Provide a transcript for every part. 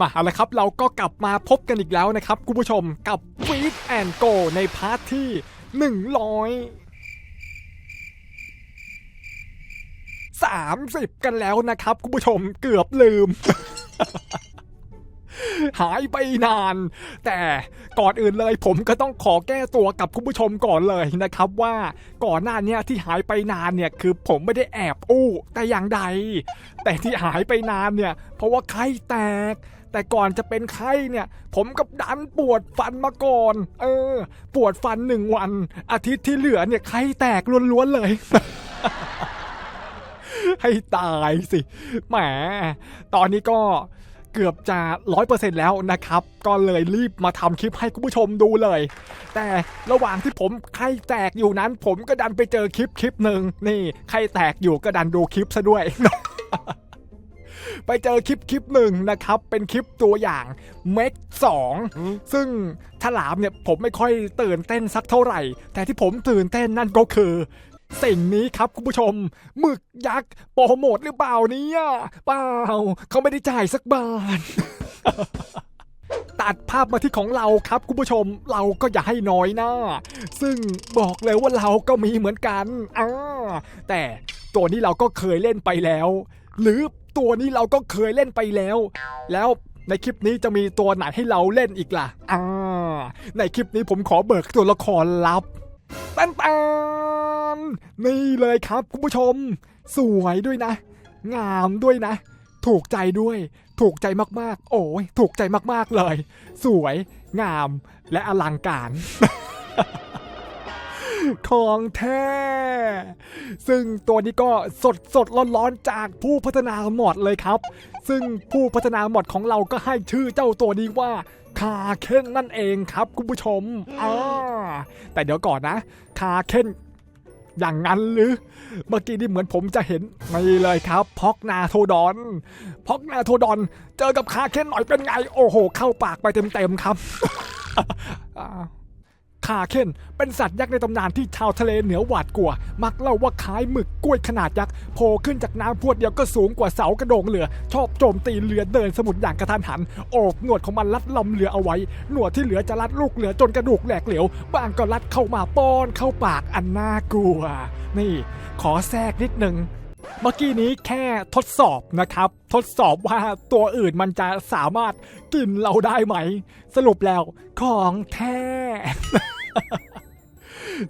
มาเอาละครับเราก็กลับมาพบกันอีกแล้วนะครับคุณผู้ชมกับ f e e d and Go ในพาร์ทที่ 100 30 กันแล้วนะครับคุณผู้ชมเกือบลืม หายไปนาน แต่ก่อนอื่นเลยผมก็ต้องขอแก้ตัวกับคุณผู้ชมก่อนเลยนะครับ ว่าก่อนหน้านี้ที่หายไปนานเนี่ยคือผมไม่ได้แอบอู้แต่อย่างใด แต่ที่หายไปนานเนี่ย เพราะว่าไข้แตก แต่ก่อนจะเป็นไข้เนี่ย ผมกับดันปวดฟันมาก่อน เออ ปวดฟันหนึ่งวัน อาทิตย์ที่เหลือเนี่ยไข้แตกล้วนๆเลย ให้ตายสิ แหม ตอนนี้ก็เกือบจะร้อยเปอร์เซ็นแล้วนะครับ ก็เลยรีบมาทำคลิปให้คุณผู้ชมดูเลย แต่ระหว่างที่ผมไข้แตกอยู่นั้น ผมก็ดันไปเจอคลิปคลิปหนึ่งนี่ไข้แตกอยู่ก็ดันดูคลิปซะด้วย ไปเจอคลิปคลิปหนึ่งนะครับ เป็นคลิปตัวอย่างเมกสองซึ่งฉลามเนี่ยผมไม่ค่อยตื่นเต้นสักเท่าไหร่ แต่ที่ผมตื่นเต้นนั่นก็คือสิ่งนี้ครับคุณผู้ชมหมึกยักษ์โปรโมทหรือเปล่าเนี่ยเปล่าเขาไม่ได้จ่ายสักบาทตัดภาพมาที่ของเราครับคุณผู้ชมเราก็อย่าให้น้อยหน้า ซึ่งบอกเลยว่าเราก็มีเหมือนกันอ่าแต่ตัวนี้เราก็เคยเล่นไปแล้ว หรือ ตัวนี้เราก็เคยเล่นไปแล้ว แล้วในคลิปนี้จะมีตัวไหนให้เราเล่นอีกล่ะ อ่า ในคลิปนี้ผมขอเบิกตัวละครลับตันตันนี่เลยครับคุณผู้ชม สวยด้วยนะ งามด้วยนะ ถูกใจด้วย ถูกใจมากๆ โอ้ยถูกใจมากๆเลย สวย งาม และอลังการ ของแท้ ซึ่งตัวนี้ก็สดสดๆร้อนๆจากผู้พัฒนาหมอดเลยครับ ซึ่งผู้พัฒนาหมอดของเราก็ให้ชื่อเจ้าตัวนี้ว่าคาเคนนั่นเองครับคุณผู้ชมอ่าแต่เดี๋ยวก่อนนะ คาเคนอย่างนั้นหรือ เมื่อกี้นี่เหมือนผมจะเห็นนี่เลยครับพ็อกนาโทดอนพ็อกนาโทดอน เจอกับคาเคนหน่อยเป็นไง โอ้โห เข้าปากไปเต็มๆครับอ่า คาเคนเป็นสัตว์ยักษ์ในตำนานที่ชาวทะเลเหนือหวาดกลัว มักเล่าว่าคล้ายหมึกกล้วยขนาดยักษ์โผล่ขึ้นจากน้ำพวดเดียวก็สูงกว่าเสากระโดงเรือ ชอบโจมตีเรือเดินสมุทรอย่างกระทันหัน โอบหนวดของมันรัดลำเรือเอาไว้ หนวดที่เหลือจะรัดลูกเรือจนกระดูกแหลกเหลวบางก็รัดเข้ามาป้อนเข้าปากอันน่ากลัว นี่ ขอแทรกนิดหนึ่ง เมื่อกี้นี้แค่ทดสอบนะครับ ทดสอบว่าตัวอื่นมันจะสามารถกินเราได้ไหม สรุปแล้วของแท้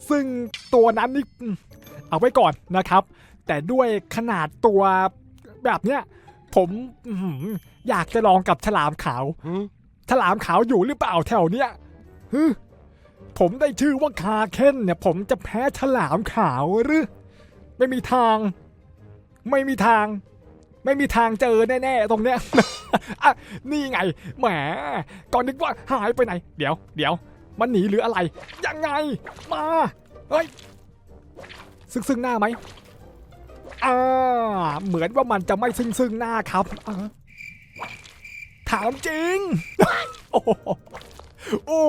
ซึ่งตัวนั้นนี่อืมเอาไว้ก่อนนะครับ แต่ด้วยขนาดตัวแบบเนี้ยผมอื้อหืออยากจะลองกับฉลามขาว ฉลามขาวอยู่หรือเปล่าแถวเนี้ยฮึผมได้ชื่อว่าคาเคนเนี่ย ผมจะแพ้ฉลามขาวหรือ ไม่มีทาง ไม่มีทาง ไม่มีทางเจอแน่ๆตรงเนี้ยอะนี่ไงแหมก่อนนึกว่าหายไปไหน เดี๋ยวเดี๋ยวมันหนีหรืออะไร ยังไง มาเฮ้ยซึ่งซึ่งหน้าไหมอ่าเหมือนว่ามันจะไม่ซึ่งซึ่งหน้าครับถามจริง โอ้โหโอ้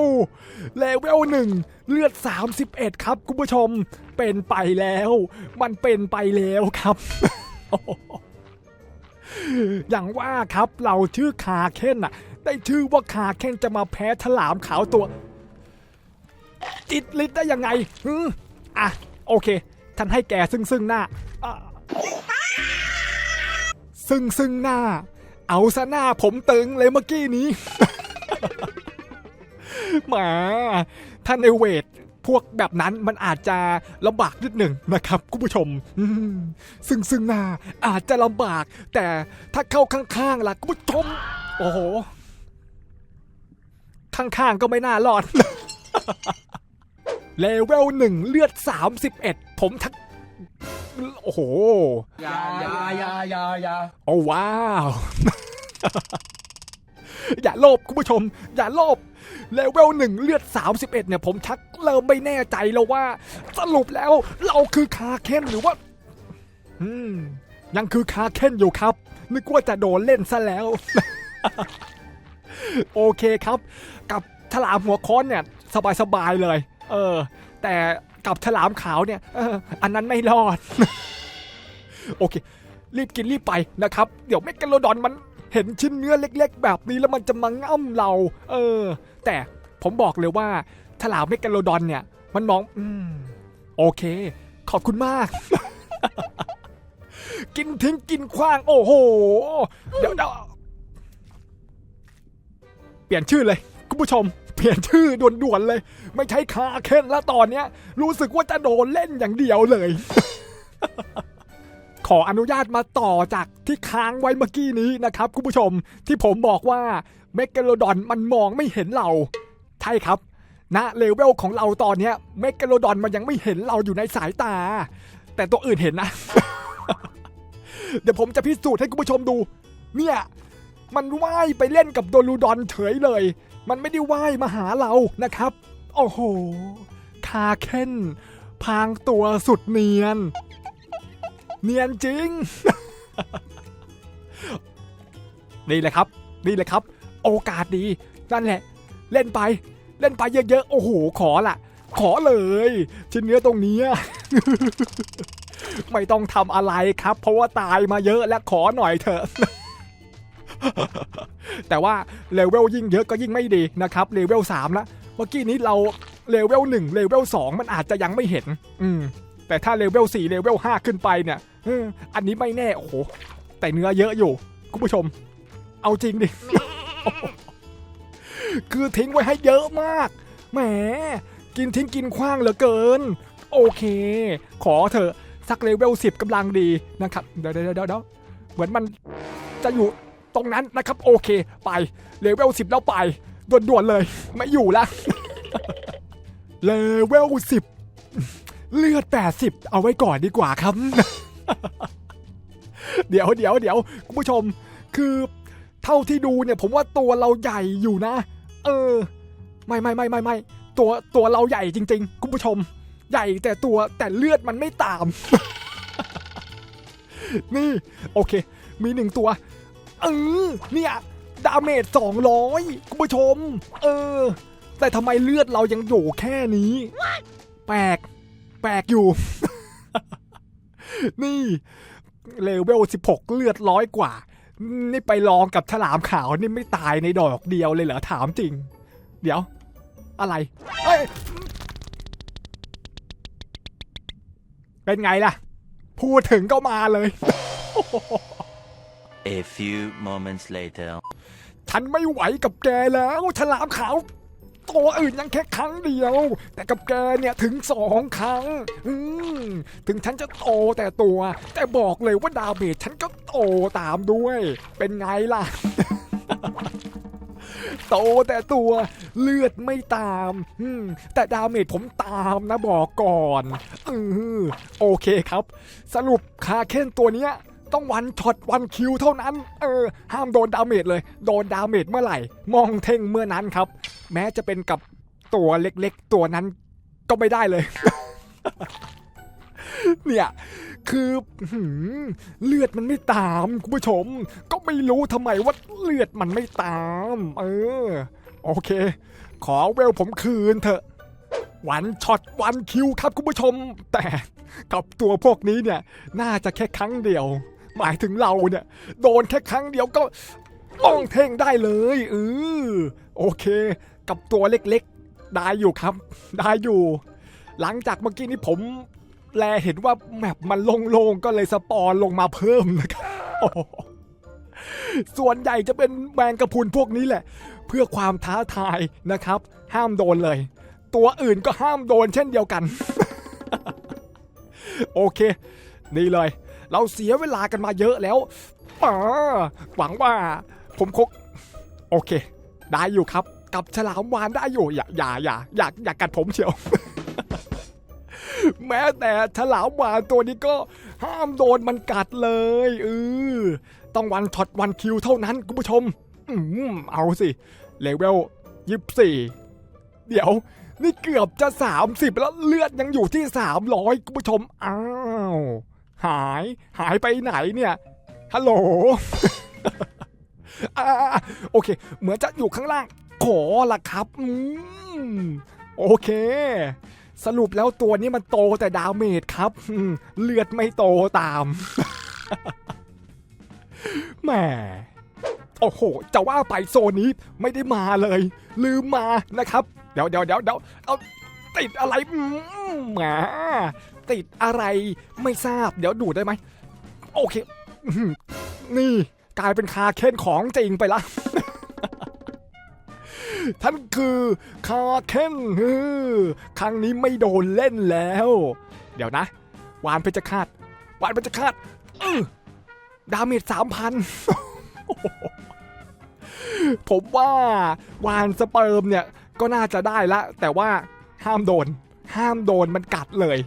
เลเวลหนึ่งเลือด 31 ครับ คุณผู้ชม เป็นไปแล้ว มันเป็นไปแล้วครับ อย่างว่าครับเราชื่อคาเคนน่ะ ได้ชื่อว่าคาเคนจะมาแพ้ฉลามขาวตัวจิตลิดได้ยังไงฮึอะ โอเค ฉันให้แกซึ่งซึ่งหน้าอะซึ่งซึ่งหน้า เอาซะหน้าผมตึงเลยเมื่อกี้นี้แหมถ้าในเวท พวกแบบนั้นมันอาจจะลำบากนิดหนึ่งนะครับคุณผู้ชมอืมซึ่งซึ่งหน้าอาจจะลำบาก แต่ถ้าเข้าข้างๆล่ะคุณผู้ชม โอ้โห ข้างๆก็ไม่น่ารอดเลเวลหนึ่งเลือด 31 ผมทัก โอ้โหอยาอยาอยาอยาอยาโอ้ว้าว อย่าโลภคุณผู้ชม อย่าโลภเลเวลหนึ่งเลือด 31 เนี่ย ผมชักเริ่มไม่แน่ใจแล้วว่า สรุปแล้วเราคือคาเคนหรือว่า อืม ยังคือคาเคนอยู่ครับ นึกว่าจะโดนเล่นซะแล้ว โอเคครับ กับฉลามหัวค้อนเนี่ย สบายๆเลย เออ แต่กับฉลามขาวเนี่ยอออันนั้นไม่รอด โอเค รีบกินรีบไปนะครับ เดี๋ยวเมกกาโลดอนมัน เห็นชิ้นเนื้อเล็ก ๆ แบบนี้แล้วมันจะมาง่ำเรา เออ แต่ผมบอกเลยว่าฉลามเมกาโลดอนเนี่ย มันมอง อืม โอเค ขอบคุณมาก กินทิ้งกินขว้าง โอ้โห เดี๋ยวเดี๋ยวเปลี่ยนชื่อเลยคุณผู้ชม เปลี่ยนชื่อด่วนๆเลย ไม่ใช่คาเคนแล้วตอนเนี้ย รู้สึกว่าจะโดนเล่นอย่างเดียวเลย ขออนุญาตมาต่อจากที่ค้างไว้เมื่อกี้นี้นะครับคุณผู้ชมที่ผมบอกว่าเมก a โลดอนมันมองไม่เห็นเรา ใช่ครับณเลเวลของเราตอนนี้เมก a โลดอนมันยังไม่เห็นเราอยู่ในสายตา แต่ตัวอื่นเห็นนะ เดี๋ยวผมจะพิสูจน์ให้คุณผู้ชมดู เนี่ยมันว่ายไปเล่นกับโดลูดอนเฉยเลย มันไม่ได้ว่ายมาหาเรานะครับ โอ้โห คาเคนพางตัวสุดเนียน เนียนจริง นี่แหละครับ นี่แหละครับ โอกาสดี นั่นแหละ เล่นไป เล่นไปเยอะๆ โอ้โห ขอละ ขอเลย ชิ้นเนื้อตรงนี้ ไม่ต้องทำอะไรครับ เพราะว่าตายมาเยอะและขอหน่อยเถอะแต่ว่าเลเวลยิ่งเยอะก็ยิ่งไม่ดีนะครับเลเวล3แล้วเมื่อกี้นี้เราเลเวล1เลเวล2มันอาจจะยังไม่เห็น อืม แต่ถ้าเลเวล4เลเวล5ขึ้นไปเนี่ยอันนี้ไม่แน่โอ้โหแต่เนื้อเยอะอยู่ คุณผู้ชม เอาจริงดิ คือทิ้งไว้ให้เยอะมาก แหม กินทิ้งกินขว้างเหลือเกิน โอเค ขอเถอะ สักเลเวล10กำลังดีนะครับเดี๋ยวเดี๋ยวเดี๋ยวเดี๋ยวเหมือนมันจะอยู่ตรงนั้นนะครับ โอเค ไป เลเวล10แล้วไป ด่วนๆเลย ไม่อยู่ละ เลเวล10 เลือด 80 เอาไว้ก่อนดีกว่าครับ เดี๋ยวเดี๋ยวเดี๋ยวคุณผู้ชม คือเท่าที่ดูเนี่ยผมว่าตัวเราใหญ่อยู่นะ เออ ไม่ไม่ไม่ไม่ไม่ตัวตัวเราใหญ่จริง ๆ คุณผู้ชม ใหญ่แต่ตัวแต่เลือดมันไม่ตาม นี่ โอเค มีหนึ่งตัว เออเนี่ยดาเมจสองร้อยคุณผู้ชม เออ แต่ทำไมเลือดเรายังอยู่แค่นี้ แปลก ปลกอยู่ นี่เลเวล16เลือดร้อยกว่า นี่ไปลองกับฉลามขาวนี่ไม่ตายในดอกเดียวเลยเหรอถามจริง เดี๋ยว อะไรเอ้ยเป็นไงล่ะ พูดถึงก็มาเลย A few moments later. ฉันไม่ไหวกับแกแล้ว ฉลามขาว ตัวอื่นยังแค่ครั้งเดียว แต่กับแกเนี่ยถึงสองครั้ง อืมถึงฉันจะโตแต่ตัว แต่บอกเลยว่าดาเมจฉันก็โตตามด้วย เป็นไงล่ะ โตแต่ตัวเลือดไม่ตามอืมแต่ดาเมจผมตามนะบอกก่อนเออโอเคครับ สรุปคาเคนตัวเนี้ย ต้องวันช็อตวันคิวเท่านั้น เออ ห้ามโดนดาเมจเลย โดนดาเมจเมื่อไหร่ มองเท่งเมื่อนั้นครับ แม้จะเป็นกับตัวเล็กๆ ตัวนั้นก็ไม่ได้เลย เนี่ยคือเลือดมันไม่ตามคุณผู้ชม ก็ไม่รู้ทำไมว่าเลือดมันไม่ตาม เออ โอเค ขอเวลผมคืนเถอะวันช็อตวันคิวครับคุณผู้ชม แต่กับตัวพวกนี้เนี่ย น่าจะแค่ครั้งเดียว หมายถึงเราเนี่ย โดนแค่ครั้งเดียวก็มองเท่งได้เลยเออโอเค กับตัวเล็กๆ ได้อยู่ครับ ได้อยู่ หลังจากเมื่อกี้นี้ผมแลเห็นว่าแมปมันโล่งๆ ก็เลยสปอนลงมาเพิ่มนะครับโอ้ส่วนใหญ่จะเป็นแมงกระพุนพวกนี้แหละ เพื่อความท้าทายนะครับ ห้ามโดนเลย ตัวอื่นก็ห้ามโดนเช่นเดียวกัน โอเค นี่เลย เราเสียเวลากันมาเยอะแล้วอ่าหวังว่า ผมคงโอเค ได้อยู่ครับ กับฉลามวานได้อยู่ อย่าอย่าอย่าอยากอยากกัดผมเชียว แม้แต่ฉลามวานตัวนี้ก็ห้ามโดนมันกัดเลยเออต้องวันช็อตวันคิวเท่านั้นคุณผู้ชม อืมเอาสิเลเวลยี่สี่เดี๋ยวนี่เกือบจะ 30 แล้วเลือดยังอยู่ที่ 300 คุณผู้ชม อ้าว หายหายไปไหนเนี่ยฮัลโหลโอเค เหมือนจะอยู่ข้างล่าง ขอละครับอโอเค สรุปแล้วตัวนี้มันโตแต่ดาเมจครับเลือดไม่โตตามแหมโอ้โห จะว่าไปโซนนี้ไม่ได้มาเลย ลืมมานะครับ เดี๋ยวเดี๋ยวเดี๋ยวเดี๋ยวเอาติดอะไรอืมแหมา ติดอะไรไม่ทราบ เดี๋ยวดูได้ไหม โอเค นี่กลายเป็นคาเค้นของจริงไปละท่านคือคาเค้นครั้งนี้ไม่โดนเล่นแล้ว เดี๋ยวนะ วานเพชรฆาตวานเพชรฆาตดาเมจสามพันผมว่าวานสเปิร์มเนี่ยก็น่าจะได้ละ แต่ว่าห้ามโดน ห้ามโดนมันกัดเลย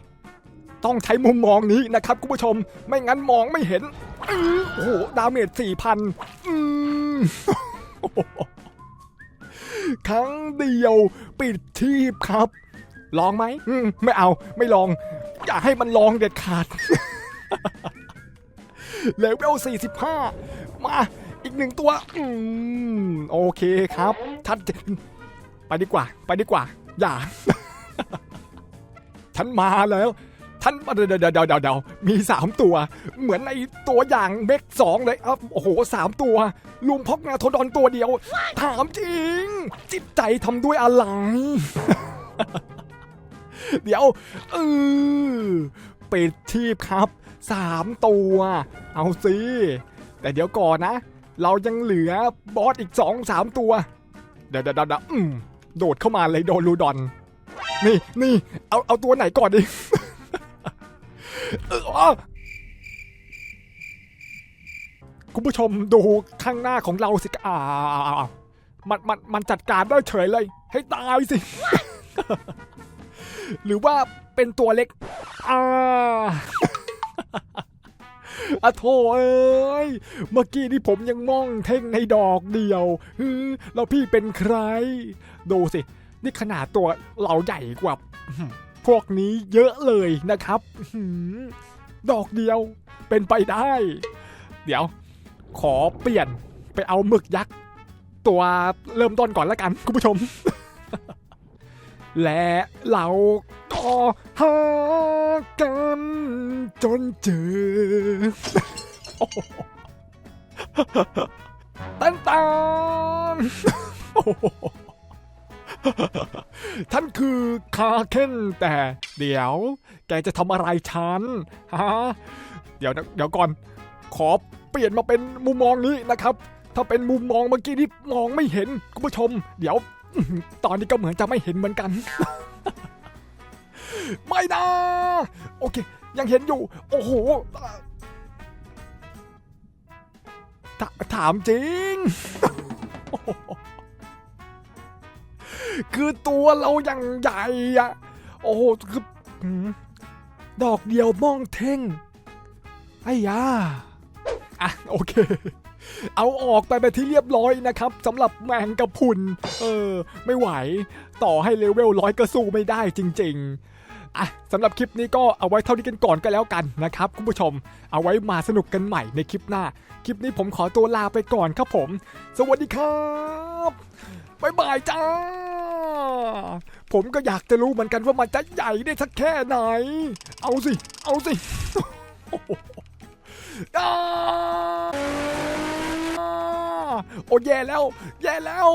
ต้องใช้มุมมองนี้นะครับคุณผู้ชม ไม่งั้นมองไม่เห็นอือโอ้โห ดาเมจสี่พันครั้งเดียวปิดชีพครับ ลองไหมอืมไม่เอา ไม่ลอง อย่าให้มันลองเด็ดขาดเลเวล45 มาอีกหนึ่งตัว อืม โอเคครับ ชัดเจนไปดีกว่า ไปดีกว่า อย่า ฉันมาแล้ว ฉันเดี๋ยวเดี๋ยวเดี๋ยวเดาเดามีสามตัว เหมือนในตัวอย่างเบกสองเลยอะโอ้โหสามตัว ลุมพกนาโทดอนตัวเดียว ถามจริง จิตใจทำด้วยอะไร เดี๋ยวเออปิดทีบครับสามตัว เอาสิแต่เดี๋ยวก่อนนะ เรายังเหลือบอสอีกสองสามตัว เดี๋ยวเดี๋ยวเดี๋ยวอืมโดดเข้ามาเลยโดนลูดอน นี่นี่เอาเอาตัวไหนก่อนดิ คุณผู้ชมดูข้างหน้าของเราสิอ่ามันมันมันจัดการได้เฉยเลย ให้ตายสิ หรือว่าเป็นตัวเล็กอ่าอะโถเอ้ย เมื่อกี้นี่ผมยังมองเท่งในดอกเดียวฮือแล้วพี่เป็นใคร ดูสิ นี่ขนาดตัวเราใหญ่กว่า พวกนี้เยอะเลยนะครับดอกเดียวเป็นไปได้ เดี๋ยว ขอเปลี่ยนไปเอาหมึกยักษ์ตัวเริ่มต้นก่อนล้วกันคุณผู้ชม และเราก็หากันจนเจอตันตันโอ้ ท่านคือคาเคนแต่เดี๋ยว แกจะทำอะไรฉันฮะเดี๋ยวนะเดี๋ยวก่อน ขอเปลี่ยนมาเป็นมุมมองนี้นะครับ ถ้าเป็นมุมมองเมื่อกี้นี่มองไม่เห็นคุณผู้ชม เดี๋ยว ตอนนี้ก็เหมือนจะไม่เห็นเหมือนกัน ไม่นะโอเค ยังเห็นอยู่ โอ้โหถถามจริง คือตัวเราอย่างใหญ่อะโอ้โหคือดอกเดียวมองเท่งไอ้ยาอะโอเค เอาออกไปไปที่เรียบร้อยนะครับสำหรับแมงกระพุน เออ ไม่ไหว ต่อให้เลเวลร้อยก็สู้ไม่ได้จริง ๆอะสำหรับคลิปนี้ก็เอาไว้เท่านี้กันก่อนก็แล้วกันนะครับคุณผู้ชม เอาไว้มาสนุกกันใหม่ในคลิปหน้า คลิปนี้ผมขอตัวลาไปก่อนครับผม สวัสดีครับ บ๊ายบายจ้า ผมก็อยากจะรู้เหมือนกันว่ามันจะใหญ่ได้สักแค่ไหน เอาสิ เอาสิอ้าโอ้แย่แล้ว แย่แล้ว